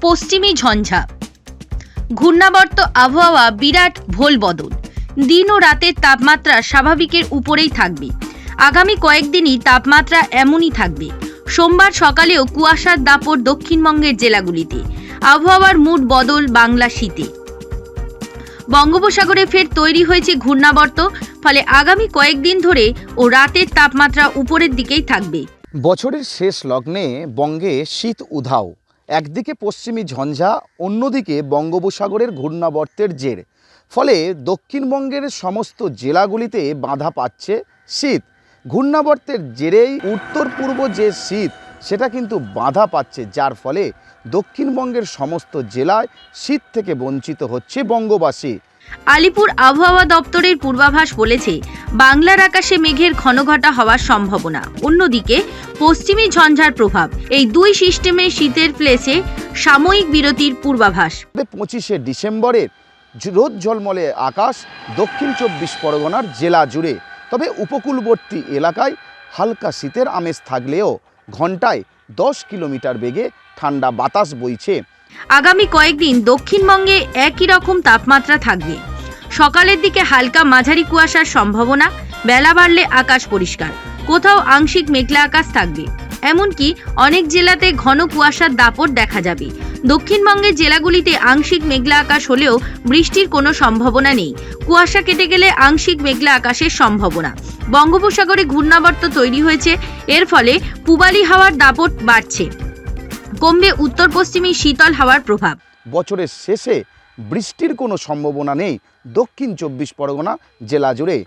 পশ্চিমী ঝঞ্ঝা। ঘূর্ণাবর্ত আবহাওয়া বিরাট ভোল বদল। দিন ও রাতের তাপমাত্রা স্বাভাবিকের উপরেই থাকবে। আগামী কয়েকদিনই তাপমাত্রা এমনই থাকবে। সোমবার সকালেও কুয়াশার দাপট দক্ষিণবঙ্গের জেলাগুলিতে। আবহাওয়ার মুড বদল বাংলা শীতে। বঙ্গোপসাগরে ফের তৈরি হয়েছে ঘূর্ণাবর্ত, ফলে আগামী কয়েকদিন ধরে ও রাতের তাপমাত্রা উপরের দিকেই থাকবে। বছরের শেষ লগ্নে বঙ্গে শীত উধাও। একদিকে পশ্চিমী ঝঞ্ঝা, অন্যদিকে বঙ্গোপসাগরের ঘূর্ণাবর্তের জের। ফলে দক্ষিণবঙ্গের সমস্ত জেলাগুলিতে বাধা পাচ্ছে শীত। ঘূর্ণাবর্তের জেরেই উত্তর পূর্ব যে শীত, সেটা কিন্তু বাধা পাচ্ছে, যার ফলে দক্ষিণবঙ্গের সমস্ত জেলায় শীত থেকে বঞ্চিত হচ্ছে বঙ্গবাসী। আলিপুর আবহাওয়া দপ্তরের পূর্বাভাস বলেছে বাংলার আকাশে মেঘের ঘনঘটা হওয়ার সম্ভাবনা। অন্যদিকে পশ্চিমী ঝঞ্ঝার প্রভাব। এই দুই সিস্টেমে শীতের প্লেসে সাময়িক বিরতির পূর্বাভাস। পঁচিশে ডিসেম্বরের রোদ ঝলমলে আকাশ দক্ষিণ চব্বিশ পরগনার জেলা জুড়ে। তবে উপকূলবর্তী এলাকায় হালকা শীতের আমেজ থাকলেও ঘন্টায় দশ কিলোমিটার বেগে ঠান্ডা বাতাস বইছে। আগামী কয়েকদিন দক্ষিণবঙ্গে একই রকম তাপমাত্রা থাকবে। সকালের দিকে হালকা মাঝারি কুয়াশার সম্ভাবনা, বেলা বাড়লে আকাশ পরিষ্কার, কোথাও আংশিক মেঘলা আকাশ থাকবে। এমনকি অনেক জেলাতে ঘন কুয়াশার দাপট দেখা যাবে। দক্ষিণবঙ্গের জেলাগুলিতে আংশিক মেঘলা আকাশ হলেও বৃষ্টির কোনো সম্ভাবনা নেই। কুয়াশা কেটে গেলে আংশিক মেঘলা আকাশের সম্ভাবনা। বঙ্গোপসাগরে ঘূর্ণাবর্ত তৈরি হয়েছে, এর ফলে পূবালি হাওয়ার দাপট বাড়ছে। কমবে উত্তর পশ্চিমী শীতল হাওয়ার প্রভাব। বছরের শেষে বৃষ্টির কোনো সম্ভাবনা নেই। দক্ষিণ চব্বিশ পরগনা জেলা জুড়ে।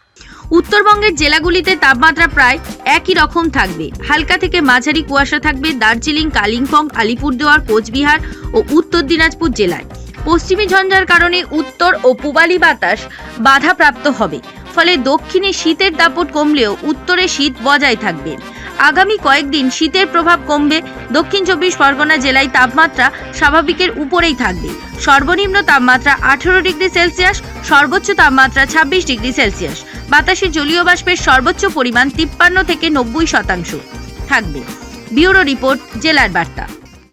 উত্তরবঙ্গের জেলাগুলিতে তাপমাত্রা প্রায় একই রকম থাকবে। হালকা থেকে মাঝারি কুয়াশা থাকবে দার্জিলিং, কালিম্পং, আলিপুরদুয়ার, কোচবিহার ও উত্তর দিনাজপুর জেলায়। পশ্চিমী ঝঞ্ঝার কারণে উত্তর ও পূবালি বাতাস বাধাপ্রাপ্ত হবে। ফলে দক্ষিণে শীতের দাপট কমলেও উত্তরে শীত বজায় থাকবে। আগামী কয়েকদিন শীতের প্রভাব কমবে। দক্ষিণ চব্বিশ পরগনা জেলায় তাপমাত্রা স্বাভাবিকের উপরেই থাকবে। সর্বনিম্ন তাপমাত্রা আঠেরো ডিগ্রি সেলসিয়াস, সর্বোচ্চ তাপমাত্রা ছাব্বিশ ডিগ্রি সেলসিয়াস। বাতাসে জলীয় বাষ্পের সর্বোচ্চ পরিমাণ তিপ্পান্ন থেকে নব্বই শতাংশ থাকবে। ব্যুরো রিপোর্ট, জেলার বার্তা।